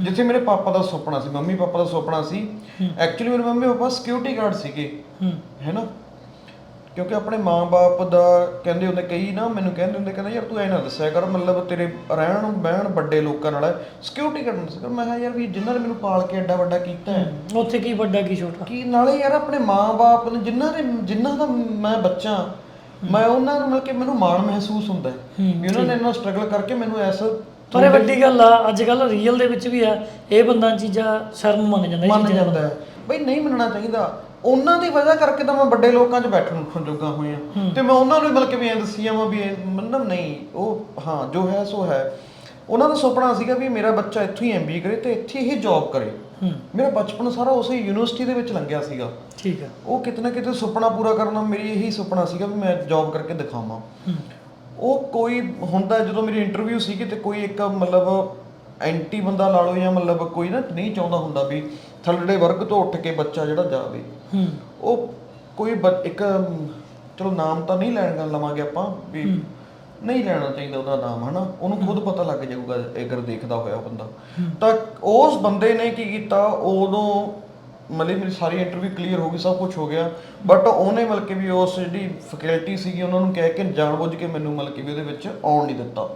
ਜਿੱਥੇ ਮੇਰੇ ਪਾਪਾ ਦਾ ਸੁਪਨਾ ਸੀ ਮੰਮੀ ਪਾਪਾ ਦਾ ਸੁਪਨਾ ਸੀ ਐਕਚੁਅਲੀ ਮੇਰੇ ਮੰਮੀ ਪਾਪਾ ਸਿਕਿਉਰਿਟੀ ਗਾਰਡ ਸੀਗੇ ਹੂੰ। ਹੈਨਾ ਕਿਉਂਕਿ ਆਪਣੇ ਮਾਂ-ਬਾਪ ਦਾ ਕਹਿੰਦੇ ਹੁੰਦੇ ਕਈ ਨਾ ਮੈਨੂੰ ਕਹਿੰਦੇ ਹੁੰਦੇ ਕਹਿੰਦਾ ਯਾਰ ਤੂੰ ਐ ਨਾ ਦੱਸਿਆ ਕਰ ਮਤਲਬ ਤੇਰੇ ਰਹਿਣ ਬਹਿਣ ਵੱਡੇ ਲੋਕਾਂ ਨਾਲ ਸਿਕਿਉਰਿਟੀ ਕਰਨ ਸੀ ਮੈਂ ਕਿਹਾ ਯਾਰ ਵੀ ਜਿਨ੍ਹਾਂ ਨੇ ਮੈਨੂੰ ਪਾਲ ਕੇ ਐਡਾ ਵੱਡਾ ਕੀਤਾ ਹੈ। ਉੱਥੇ ਕੀ ਵੱਡਾ ਕੀ ਛੋਟਾ? ਕਿ ਨਾਲੇ ਯਾਰ ਆਪਣੇ ਮਾਂ-ਬਾਪ ਨੇ ਜਿਨ੍ਹਾਂ ਨੇ ਜਿਨ੍ਹਾਂ ਦਾ ਮੈਂ ਬੱਚਾ ਮੈਂ ਉਹਨਾਂ ਨੂੰ ਮਿਲ ਕੇ ਮੈਨੂੰ ਮਾਣ ਮਹਿਸੂਸ ਹੁੰਦਾ ਹੈ। ਵੀ ਉਹਨਾਂ ਨੇ ਇੰਨਾ ਸਟਰਗਲ ਕਰਕੇ ਮੈਨੂੰ ਐਸਾ ਪਰ ਇਹ ਵੱਡੀ ਗੱਲ ਆ ਅੱਜ ਕੱਲ ਰੀਅਲ ਦੇ ਵਿੱਚ ਵੀ ਆ ਇਹ ਬੰਦਾ ਚੀਜ਼ਾਂ ਸ਼ਰਮ ਮੰਨ ਜਾਂਦਾ ਇਹ ਮੰਨ ਚੀਜ਼ਾਂ ਜਾਂਦਾ ਹੈ। ਬਈ ਨਹੀਂ ਮੰਨਣਾ ਚਾਹੀਦਾ। ਉਹਨਾਂ ਦੀ ਵਜ੍ਹਾ ਕਰਕੇ ਤਾਂ ਮੈਂ ਵੱਡੇ ਲੋਕਾਂ 'ਚ ਬੈਠਣ ਉੱਠਣ ਜੋਗਾ ਹੋਇਆ। ਤੇ ਮੈਂ ਉਹਨਾਂ ਨੂੰ ਵੀ ਬਲਕਿ ਵੀ ਐਂ ਦੱਸੀ ਜਾਵਾਂ ਵੀ ਇਹ ਮਤਲਬ ਨਹੀਂ ਉਹ ਹਾਂ ਜੋ ਹੈ ਸੋ ਹੈ। ਉਹਨਾਂ ਦਾ ਸੁਪਨਾ ਸੀਗਾ ਵੀ ਮੇਰਾ ਬੱਚਾ ਇੱਥੋਂ ਹੀ ਐਮਬੀਏ ਕਰੇ ਤੇ ਇੱਥੇ ਹੀ ਜੌਬ ਕਰੇ। ਹੂੰ। ਮੇਰਾ ਬਚਪਨ ਸਾਰਾ ਉਸੇ ਯੂਨੀਵਰਸਿਟੀ ਦੇ ਵਿੱਚ ਲੰਘਿਆ ਸੀਗਾ। ਠੀਕ ਆ। ਉਹ ਕਿਤੇ ਨਾ ਕਿਤੇ ਸੁਪਨਾ ਪੂਰਾ ਕਰਨਾ ਮੇਰੀ ਇਹੀ ਸੁਪਨਾ ਸੀਗਾ ਵੀ ਮੈਂ ਜੌਬ ਕਰਕੇ ਦਿਖਾਵਾਂ। ਹੂੰ। ਉਹ ਕੋਈ ਹੁੰਦਾ ਜਦੋਂ ਮੇਰੀ ਇੰਟਰਵਿਊ ਸੀਗੀ ਤੇ ਕੋਈ ਇੱਕ ਮਤਲਬ ਐਂਟੀ ਬੰਦਾ ਲਾ ਲਓ ਜਾਂ ਮਤਲਬ ਕੋਈ ਨਾ ਨਹੀਂ ਚਾਹੁੰਦਾ ਹੁੰਦਾ ਵੀ ਥੱਲੜੇ ਵਰਗ ਤੋਂ ਉੱਠ ਕੇ ਬੱਚਾ ਜਿਹੜਾ ਜਾਵੇ। ਹੂੰ। ਉਹ ਕੋਈ ਇੱਕ ਚਲੋ ਨਾਮ ਤਾਂ ਨਹੀਂ ਲੈਣ ਲਵਾਂਗੇ ਆਪਾਂ ਵੀ ਨਹੀਂ ਲੈਣਾ ਚਾਹੀਦਾ ਉਹਦਾ ਨਾਮ ਹਨਾ? ਉਹਨੂੰ ਖੁਦ ਪਤਾ ਲੱਗ ਜਾਊਗਾ ਅਗਰ ਦੇਖਦਾ ਹੋਇਆ ਬੰਦਾ। ਤਾਂ ਉਸ ਬੰਦੇ ਨੇ ਕੀ ਕੀਤਾ? ਉਦੋਂ ਮਤਲਬ ਮੇਰੀ ਸਾਰੀ ਇੰਟਰਵਿਊ ਕਲੀਅਰ ਹੋ ਗਈ, ਸਭ ਕੁਝ ਹੋ ਗਿਆ। ਬਟ ਉਹਨੇ ਮਤਲਬ ਕਿ ਵੀ ਉਸ ਜਿਹੜੀ ਫੈਕਲਟੀ ਸੀਗੀ, ਉਹਨਾਂ ਨੂੰ ਕਹਿ ਕੇ ਜਾਣਬੁੱਝ ਕੇ ਮੈਨੂੰ ਮਤਲਬ ਕਿ ਵੀ ਉਹਦੇ ਵਿੱਚ ਆਉਣ ਨਹੀਂ ਦਿੱਤਾ।